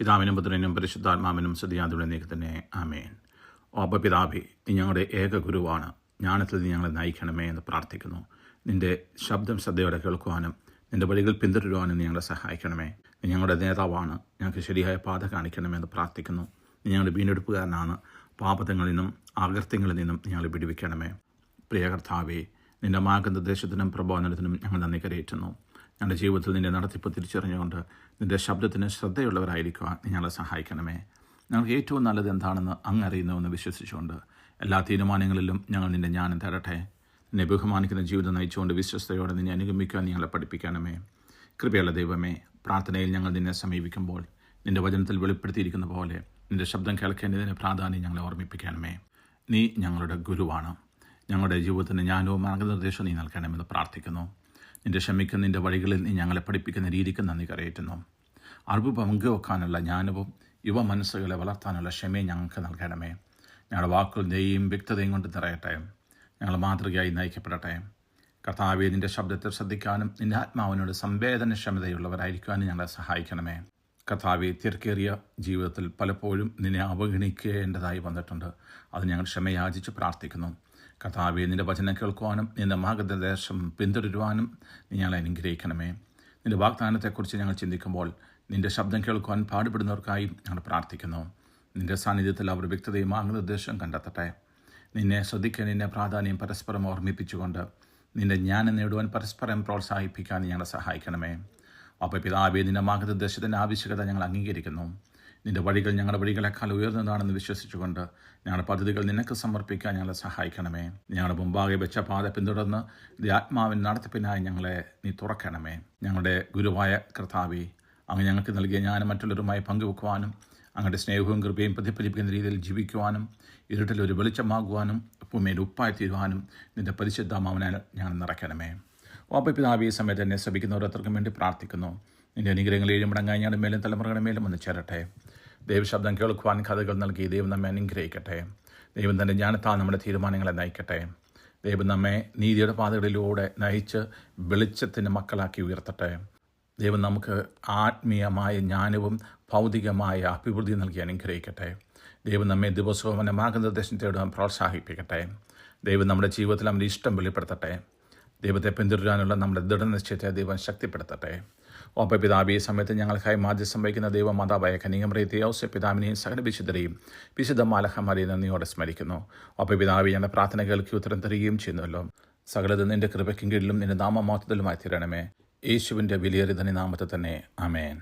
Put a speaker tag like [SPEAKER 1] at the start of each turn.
[SPEAKER 1] പിതാവിനും പുത്രനും പരിശുദ്ധാത്മാവിനും സതിയാതുടെ നീക്കത്തിനെ. ആമേൻ. ഓ അപ്പ പിതാവേ നീ ഞങ്ങളുടെ ഏക ഗുരുവാണ്. ജ്ഞാനത്തിൽ നീ ഞങ്ങളെ നയിക്കണമേ എന്ന് പ്രാർത്ഥിക്കുന്നു. നിന്റെ ശബ്ദം ശ്രദ്ധയോടെ കേൾക്കുവാനും നിന്റെ വഴികൾ പിന്തുടരുവാനും നീ ഞങ്ങളെ സഹായിക്കണമേ. നീ ഞങ്ങളുടെ നേതാവാണ്. ഞങ്ങൾക്ക് ശരിയായ പാത കാണിക്കണമേ എന്ന് പ്രാർത്ഥിക്കുന്നു. നീ ഞങ്ങളുടെ വീണ്ടെടുപ്പുകാരനാണ്. പാപതങ്ങളിൽ നിന്നും ആകൃത്യങ്ങളിൽ നിന്നും ഞങ്ങളെ വിടുവിക്കണമേ. പ്രിയ കർത്താവേ നിന്റെ മാർഗനിർദ്ദേശത്തിനും പ്രബോധനത്തിനും ഞങ്ങൾ നന്ദി കരയേറ്റുന്നു. ഞങ്ങളുടെ ജീവിതത്തിൽ നിന്റെ നടത്തിപ്പ് തിരിച്ചറിഞ്ഞുകൊണ്ട് നിന്റെ ശബ്ദത്തിന് ശ്രദ്ധയുള്ളവരായിരിക്കുവാൻ ഞങ്ങളെ സഹായിക്കണമേ. ഞങ്ങൾക്ക് ഏറ്റവും നല്ലത് എന്താണെന്ന് അങ്ങ് അറിയുന്നുവെന്ന് വിശ്വസിച്ചുകൊണ്ട് എല്ലാ തീരുമാനങ്ങളിലും ഞങ്ങൾ നിന്റെ ജ്ഞാനം തരട്ടെ നിന്നെ ബഹുമാനിക്കുന്ന ജീവിതം നയിച്ചുകൊണ്ട് വിശ്വസ്തയോടെ നിന്നെ അനുഗമിക്കാൻ ഞങ്ങളെ പഠിപ്പിക്കണമേ. കൃപയുള്ള ദൈവമേ പ്രാർത്ഥനയിൽ ഞങ്ങൾ നിന്നെ സമീപിക്കുമ്പോൾ നിന്റെ വചനത്തിൽ വെളിപ്പെടുത്തിയിരിക്കുന്ന പോലെ നിന്റെ ശബ്ദം കേൾക്കേണ്ടതിന് പ്രാധാന്യം ഞങ്ങളെ ഓർമ്മിപ്പിക്കണമേ. നീ ഞങ്ങളുടെ ഗുരുവാണ്. ഞങ്ങളുടെ ജീവിതത്തിന് ജ്ഞാനവും മാർഗനിർദ്ദേശവും നീ നൽകണമെന്ന് പ്രാർത്ഥിക്കുന്നു. നിന്റെ ക്ഷമിക്കുന്ന നിന്റെ വഴികളിൽ നീ ഞങ്ങളെ പഠിപ്പിക്കുന്ന രീതിക്ക് നന്ദി കരയറ്റുന്നു. അറിവ് പങ്കുവെക്കാനുള്ള ജ്ഞാനവും യുവ മനസ്സുകളെ വളർത്താനുള്ള ക്ഷമയും ഞങ്ങൾക്ക് നൽകണമേ. ഞങ്ങളുടെ വാക്കുകൾ ദയും വ്യക്തതയും കൊണ്ട് നിറയട്ടെ. ഞങ്ങൾ മാതൃകയായി നയിക്കപ്പെടട്ടെ. കർത്താവെ നിന്റെ ശബ്ദത്തെ ശ്രദ്ധിക്കാനും നിന്റെ ആത്മാവിനോട് സംവേദനക്ഷമതയുള്ളവരായിരിക്കാനും ഞങ്ങളെ സഹായിക്കണമേ. കർത്താവെ തിരക്കേറിയ ജീവിതത്തിൽ പലപ്പോഴും നിന്നെ അവഗണിക്കേണ്ടതായി വന്നിട്ടുണ്ട്. അത് ഞങ്ങൾ ക്ഷമയാചിച്ച് പ്രാർത്ഥിക്കുന്നു. കർത്താവെ നിന്റെ വചനം കേൾക്കുവാനും നിന്റെ മാർഗനിർദ്ദേശം പിന്തുടരുവാനും നീ ഞങ്ങളെ അനുഗ്രഹിക്കണമേ. നിന്റെ വാഗ്ദാനത്തെക്കുറിച്ച് ഞങ്ങൾ ചിന്തിക്കുമ്പോൾ നിന്റെ ശബ്ദം കേൾക്കുവാൻ പാടുപെടുന്നവർക്കായി ഞങ്ങൾ പ്രാർത്ഥിക്കുന്നു. നിന്റെ സാന്നിധ്യത്തിൽ അവർ വ്യക്തതയും മാർഗനിർദ്ദേശം കണ്ടെത്തട്ടെ. നിന്നെ ശ്രദ്ധിക്കാൻ നിന്നെ പ്രാധാന്യം പരസ്പരം ഓർമ്മിപ്പിച്ചുകൊണ്ട് നിന്റെ ജ്ഞാനം നേടുവാൻ പരസ്പരം പ്രോത്സാഹിപ്പിക്കാൻ ഞങ്ങളെ സഹായിക്കണമേ. അപ്പോൾ പിതാവേ നിന്റെ മാർഗനിർദ്ദേശത്തിന്റെ ആവശ്യകത ഞങ്ങൾ അംഗീകരിക്കുന്നു. നിന്റെ വഴികൾ ഞങ്ങളുടെ വഴികളെക്കാൾ ഉയർന്നതാണെന്ന് വിശ്വസിച്ചുകൊണ്ട് ഞങ്ങളുടെ പദ്ധതികൾ നിനക്ക് സമർപ്പിക്കാൻ ഞങ്ങളെ സഹായിക്കണമേ. ഞങ്ങളുടെ മുമ്പാകെ വെച്ച പാത പിന്തുടർന്ന് ആത്മാവിൻ നടത്തിപ്പിനായി ഞങ്ങളെ നീ തുറക്കണമേ. ഞങ്ങളുടെ ഗുരുവായ കർത്താവി അങ്ങ് ഞങ്ങൾക്ക് നൽകിയ ഞാനും മറ്റുള്ളവരുമായി പങ്കുവെക്കുവാനും അങ്ങയുടെ സ്നേഹവും കൃപയും പ്രതിഫലിപ്പിക്കുന്ന രീതിയിൽ ജീവിക്കുവാനും ഇരുട്ടിൽ ഒരു വെളിച്ചമാകുവാനും ഉപ്പുമേൽ ഉപ്പായി തീരുവാനും നിന്റെ പരിശുദ്ധമാവനാൽ ഞാൻ നിറയ്ക്കണമേ ഓപ്പ പിതാവ് ഈ സമയത്ത് എന്നെ ശ്രമിക്കുന്ന ഓരോരുത്തർക്കും വേണ്ടി പ്രാർത്ഥിക്കുന്നു. നിന്റെ അനുഗ്രഹങ്ങൾ ഏഴുമടങ്ങായി ഞങ്ങളുടെ മേലും തലമുറകളുടെ മേലും ഒന്ന് ചേരട്ടെ. ദൈവശബ്ദം കേൾക്കുവാൻ കഥകൾ നൽകി ദൈവം നമ്മെ അനുഗ്രഹിക്കട്ടെ. ദൈവം തന്റെ ജ്ഞാനത്താൽ നമ്മുടെ തീരുമാനങ്ങളെ നയിക്കട്ടെ. ദൈവം നമ്മെ നീതിയുടെ പാതകളിലൂടെ നയിച്ച് വെളിച്ചത്തിന്റെ മക്കളാക്കി ഉയർത്തട്ടെ. ദൈവം നമുക്ക് ആത്മീയമായ ജ്ഞാനവും ഭൗതികമായ അഭിവൃദ്ധി നൽകി അനുഗ്രഹിക്കട്ടെ. ദൈവം നമ്മെ ദിവസവും അവന്റെ മാർഗനിർദ്ദേശം തേടുവാൻ പ്രോത്സാഹിപ്പിക്കട്ടെ. ദൈവം നമ്മുടെ ജീവിതത്തിൽ അവന്റെ ഇഷ്ടം വെളിപ്പെടുത്തട്ടെ. ദൈവത്തെ പിന്തുടരാനുള്ള നമ്മുടെ ദൃഢനിശ്ചയത്തെ ദൈവം ശക്തിപ്പെടുത്തട്ടെ. ഓപ്പ പിതാബി ഈ സമയത്ത് ഞങ്ങൾക്കായി മാധ്യസം വഹിക്കുന്ന ദൈവമാതാവായ കനികമ്രിയത്തെ ഔസ്യ പിതാവിനെയും സകല വിശുദ്ധരെയും വിശുദ്ധ മാലഹമാരെ നന്ദിയോടെ സ്മരിക്കുന്നു. ഒപ്പ പിതാവി ഞങ്ങളുടെ പ്രാർത്ഥന കേൾക്കി ഉത്തരം തരികയും ചെയ്യുന്നല്ലോ സകലത് നിന്റെ കൃപയ്ക്കും കീഴിലും നിന്റെ നാമമാത്രത്തിലുമായി തീരണമേ. യേശുവിന്റെ വിലയേറിയ നാമത്തെ തന്നെ. ആമേൻ.